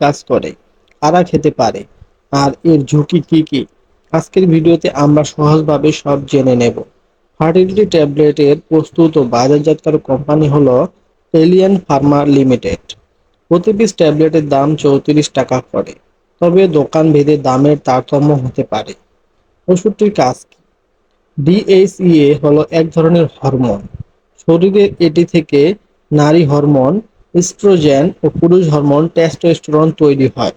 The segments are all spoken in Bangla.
কাজ করে কারা খেতে পারে। আর এর ঝুঁকি কি কি? আজকের ভিডিওতে আমরা সহজভাবে সব জেনে নেব। ফার্টিলিটি ট্যাবলেটের প্রস্তুত ও বাজারজাতকারক কোম্পানি হলো এলিয়ান ফার্মা লিমিটেড। প্রতি পিস ট্যাবলেটের দাম চৌত্রিশ টাকা করে তবে দোকান ভেদে দামের তারতম্য হতে পারে। ওষুধটির কাজ কি? ডিএইচইএ হলো এক ধরনের হরমোন। শরীরে এটি থেকে নারী হরমোন ইস্ট্রোজেন ও পুরুষ হরমোন টেস্টোস্টেরন তৈরি হয়।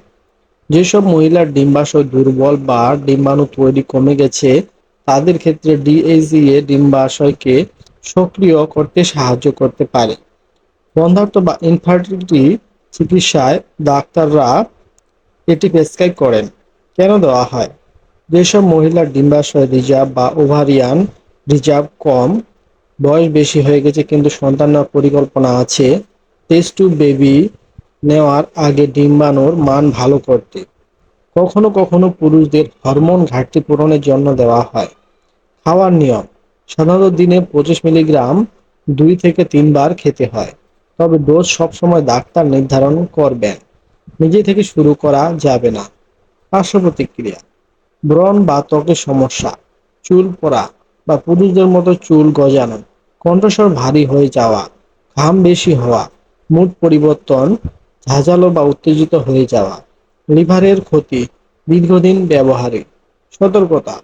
যেসব মহিলার ডিম্বাশয় দুর্বল বা ডিম্বাণু তৈরি কমে গেছে, তাদের ক্ষেত্রে ডিএইচইএ ডিম্বাশয়কে সক্রিয় করতে সাহায্য করতে পারে। বন্ধাত্ম বা ইনফার্টিলিটি চিকিৎসায় ডাক্তাররা এটি প্রেসক্রাইব করেন। কেন দেওয়া হয়? যেসব মহিলার ডিম্বাশয় রিজার্ভ বা ওভারিয়ান রিজার্ভ কম, বয়স বেশি হয়ে গেছে কিন্তু সন্তান পরিকল্পনা আছে টেস্ট টু বেবি নেওয়ার আগে ডিম্বাণুর মান ভালো করতে। কখনো কখনো পুরুষদের হরমোন ঘাটতি পূরণের জন্য দেওয়া হয়। খাওয়ার নিয়ম, সাধারণত দিনে পঁচিশ মিলিগ্রাম দুই থেকে তিনবার খেতে হয়। তবে ডোজ সবসময় ডাক্তার নির্ধারণ করবেন। নিজে থেকে শুরু করা যাবে না। পার্শ্ব প্রতিক্রিয়া, ব্রণ বা ত্বকের সমস্যা, চুল পড়া বা পুরুষদের মতো চুল গজানো, কণ্ঠস্বর ভারী হয়ে যাওয়া, ঘাম বেশি হওয়া মুড পরিবর্তন ঝাঁঝালো বা উত্তেজিত হয়ে যাওয়া, লিভারের ক্ষতি, দীর্ঘদিন ব্যবহারে, সতর্কতা,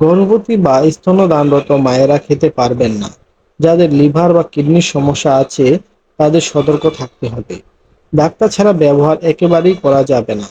গর্ভবতী বা স্তনদানরত মায়েরা খেতে পারবেন না। যাদের লিভার বা কিডনির সমস্যা আছে, তাদের সতর্ক থাকতে হবে। ডাক্তার ছাড়া ব্যবহার একেবারেই করা যাবে না।